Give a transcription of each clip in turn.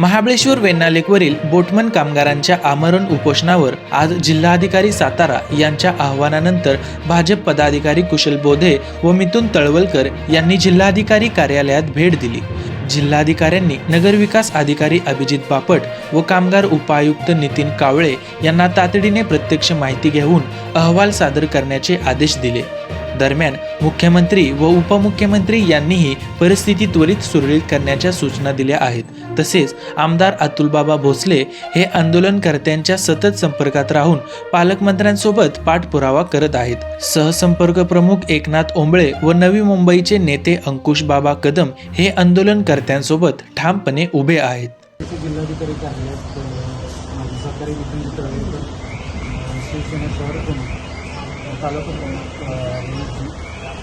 महाबळेश्वर वेन्नालेकवरील बोटमन कामगारांच्या आमरण उपोषणावर आज जिल्हाधिकारी सातारा यांच्या आव्हानानंतर भाजप पदाधिकारी कुशल बोधे व मिथुन तळवलकर यांनी जिल्हाधिकारी कार्यालयात भेट दिली. जिल्हाधिकाऱ्यांनी नगरविकास अधिकारी अभिजित बापट व कामगार उपायुक्त नितीन कावळे यांना तातडीने प्रत्यक्ष माहिती घेऊन अहवाल सादर करण्याचे आदेश दिले. दरम्यान मुख्यमंत्री व उपमुख्यमंत्री यांनीही परिस्थिती त्वरित सुरळीत करण्याच्या सूचना दिल्या आहेत. तसेच आमदार अतुलबाबा भोसले हे आंदोलनकर्त्यांच्या सतत संपर्कात राहून पालकमंत्र्यांसोबत पाठपुरावा करत आहेत. सहसंपर्क प्रमुख एकनाथ ओंबळे व नवी मुंबईचे नेते अंकुश बाबा कदम हे आंदोलनकर्त्यांसोबत ठामपणे उभे आहेत. जिल्हाधिकारी कार्यालयात सहकारी नितीन शिवसेना शहर प्रमुख अ, तालुका प्रमुख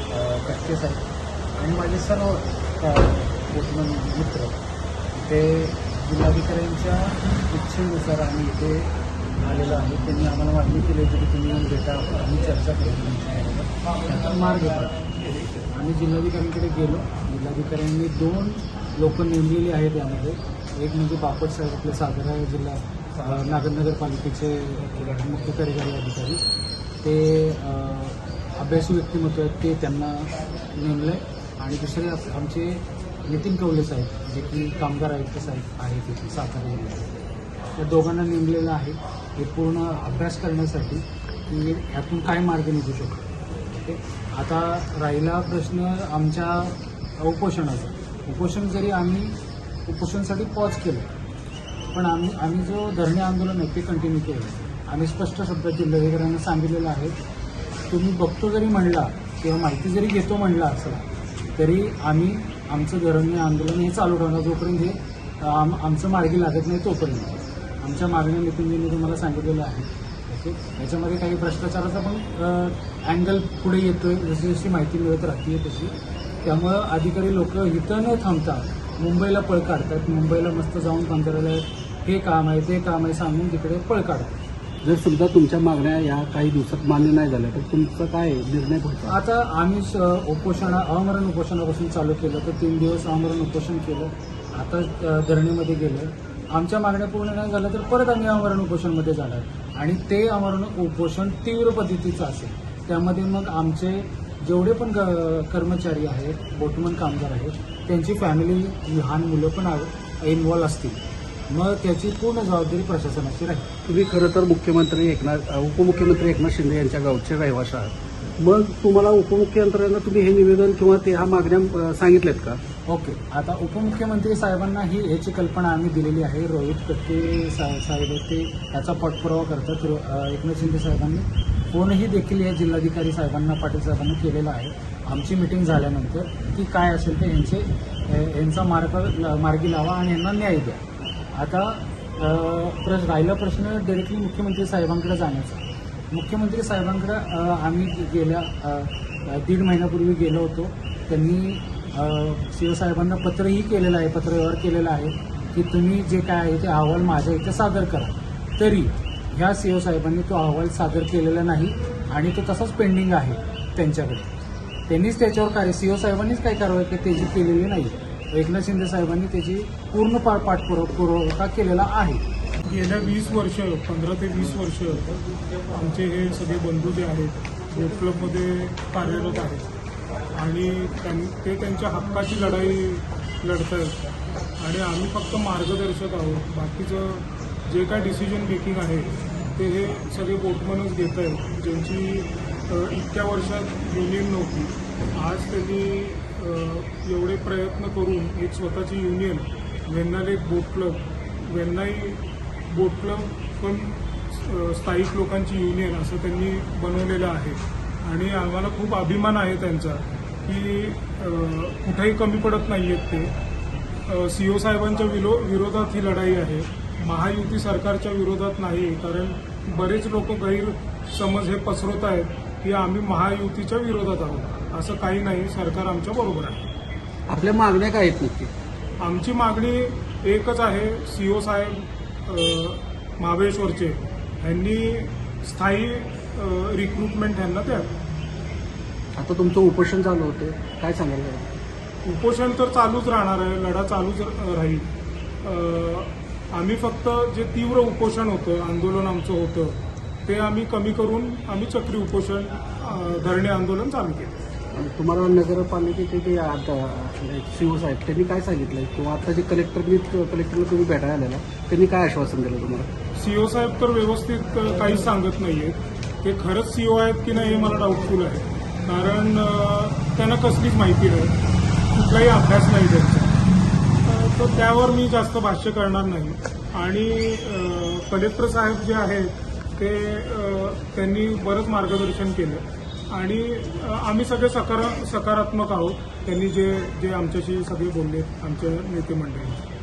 अ, साहेब आणि माझे सर्व अ, मित्र ते जिल्हाधिकाऱ्यांच्या इच्छेनुसार आम्ही इथे आलेलो आहे त्यांनी आम्हाला मागणी केली होती की तुम्ही येऊन भेटा आम्ही चर्चा करू त्याचा मार्ग आम्ही जिल्हाधिकाऱ्यांकडे गेलो. जिल्हाधिकाऱ्यांनी दोन लोक नेमलेली आहेत यामध्ये. एक म्हणजे बापट साहेब आपले सातारा जिल्हा अ, नागर नगरपालिकेचे मुख्य कार्यकारी अधिकारी. ते अभ्यासू व्यक्तिमत्व आहेत ते त्यांना नेमलं आहे आणि दुसरे आप- आमचे नितीन कवले साहेब जे की कामगार आयुक्त साहेब आहेत तिथे सातारा जिल्ह्यात. त्या दोघांना नेमलेलं आहे. हे पूर्ण अभ्यास करण्यासाठी की ह्यातून काय मार्ग निघू शकतो. ओके? आता राहिला प्रश्न आमच्या उपोषणाचा. उपोषण जरी आम्ही उपोषणासाठी पॉज केलं पण आम्ही आम्ही जो धरणे आंदोलन आहे ते कंटिन्यू केलं. आम्ही स्पष्ट शब्दात जिल्हाधिकाऱ्यांना सांगितलेलं आहे. तुम्ही बघतो जरी म्हणला किंवा माहिती जरी घेतो म्हणला असं तरी आम्ही आमचं धरणे आंदोलन हे चालू ठेवणार. जोपर्यंत हे आम आमचं मार्गी लागत नाही तोपर्यंत. आमच्या मागण्या नितीनजींनी तुम्हाला सांगितलेलं आहे. ओके? याच्यामध्ये काही भ्रष्टाचाराचा पण अँगल पुढे येतोय. जशी जशी माहिती मिळत राहते तशी. त्यामुळं अधिकारी लोक इथं न थांबता मुंबईला पळ काढतात. मुंबईला मस्त जाऊन पंधराला हे काम आहे ते काम आहे सांगून तिकडे पळ काढतात. जर सुद्धा तुमच्या मागण्या या काही दिवसात मान्य नाही झाल्या तर तुमचं काय निर्णय पुढचा आता आम्ही स- उपोषणा अमरण उपोषणापासून चालू केलं तर तीन दिवस अमरण उपोषण केलं आता धरणीमध्ये गेलं. आमच्या मागण्या पूर्ण नाही झाल्या तर परत आम्ही अमरण उपोषणमध्ये जाणार. आणि ते अमरण उपोषण तीव्र पद्धतीचं असेल. त्यामध्ये मग आमचे जेवढे पण ग- कर्मचारी आहेत बोटमन कामगार आहेत त्यांची फॅमिली लहान मुलं पण इन्व्हॉल्व असतील. मग त्याची पूर्ण जबाबदारी प्रशासनाची राहील. तुम्ही खरं तर मुख्यमंत्री एकनाथ उपमुख्यमंत्री एकनाथ शिंदे यांच्या गावचे रहिवासी आहात. मग तुम्हाला उपमुख्यमंत्र्यांना तुम्ही हे निवेदन किंवा ते ह्या मागण्या सांगितल्यात का? ओके. आता उपमुख्यमंत्री साहेबांना ही याची कल्पना आम्ही दिलेली आहे. रोहित कट्टे सा साहेब ते. याचा पाठपुरावा करतात. एकनाथ शिंदे साहेबांनी. फोनही देखील या जिल्हाधिकारी साहेबांना पाटील साहेबांना केलेला आहे. आमची मिटिंग झाल्यानंतर की काय असेल ते यांचे यांचा मार्ग मार्गी लावा आणि यांना न्याय द्या. आता अ, प्र राहिला प्रश्न डायरेक्टली मुख्यमंत्री साहेबांकडे जाण्याचा. मुख्यमंत्री साहेबांकडे आम्ही गेल्या दीड महिन्यापूर्वी गेलो होतो. त्यांनी सी साहेबांना पत्रही केलेलं आहे पत्रव्यवहार केलेला आहे की तुम्ही जे काय आहे ते अहवाल माझ्या इथे सादर करा. तरी ह्या सी साहेबांनी तो अहवाल सादर केलेला नाही आणि तो तसाच पेंडिंग आहे त्यांच्याकडे. त्यांनीच त्याच्यावर कार्य सी साहेबांनीच काही कारवाई के- त्याची केलेली नाही एकनाथ शिंदे साहेबांनी त्याची पूर्ण पा पाठपुरावा पुरवठा केलेला आहे. गेल्या वीस वर्ष पंधरा ते वीस वर्ष आमचे हे सगळे बंधू जे आहेत बोट क्लबमध्ये कार्यरत आहेत. आणि त्यां- ते त्यांच्या हक्काची लढाई लढत आहेत आणि आम्ही फक्त मार्गदर्शक आहोत. बाकीचं जे काय डिसिजन मेकिंग आहे ते हे सगळे बोटमनच घेत आहेत ज्यांची इतक्या वर्षात युनियन नव्हती. आज त्यांनी एवढे प्रयत्न करून एक स्वतःची युनियन वेन्नाले बोट क्लब वेन्नाई बोट क्लब पण स्थायिक लोकांची युनियन असं त्यांनी बनवलेलं आहे. आणि आम्हाला खूप अभिमान आहे त्यांचा की कुठेही कमी पडत नाही आहेत ते. सी ओ साहेबांच्या विरो विरोधात ही लढाई आहे. महायुती सरकारच्या विरोधात नाही कारण बरेच लोक गैरसमज हे पसरवत आहेत. की आम्ही महायुतीच्या विरोधात आहोत. असं काही नाही सरकार आमच्या बरोबर आहे. आपल्या मागण्या काय आहेत नक्की? आमची मागणी एकच आहे सी ओ साहेब महाबळेश्वरचे. यांनी स्थायी रिक्रुटमेंट यांना द्यावी. आता तुमचं उपोषण चालू होते काय सांगायला उपोषण तर चालूच राहणार आहे लढा चालूच राहील. अ, आम्ही फक्त जे तीव्र उपोषण होतं आंदोलन आमचं होतं ते आम्ही कमी करून आम्ही चक्री उपोषण धरणे आंदोलन चालू केलं. आणि तुम्हाला नगरपालिकेचे जे आता सीओ साहेब त्यांनी काय सांगितलंय किंवा आता जे कलेक्टरनी कलेक्टरला तुम्ही भेटायला आलेला त्यांनी काय आश्वासन दिलं तुम्हाला? सीओ साहेब तर व्यवस्थित अ, काहीच सांगत नाहीयेत ते खरंच सीओ आहेत की नाही हे मला डाऊटफुल आहे. कारण त्यांना कसलीच माहिती नाही. कुठलाही अभ्यास नाही त्यांचा. तर त्यावर मी जास्त भाष्य करणार नाही. आणि कलेक्टर साहेब जे आहेत ते त्यांनी बरंच मार्गदर्शन केलं. आणि आम्ही सगळे सकारा सकारात्मक आहोत. त्यांनी जे जे आमच्याशी सगळे बोलले आमच्या नेते मंडळी.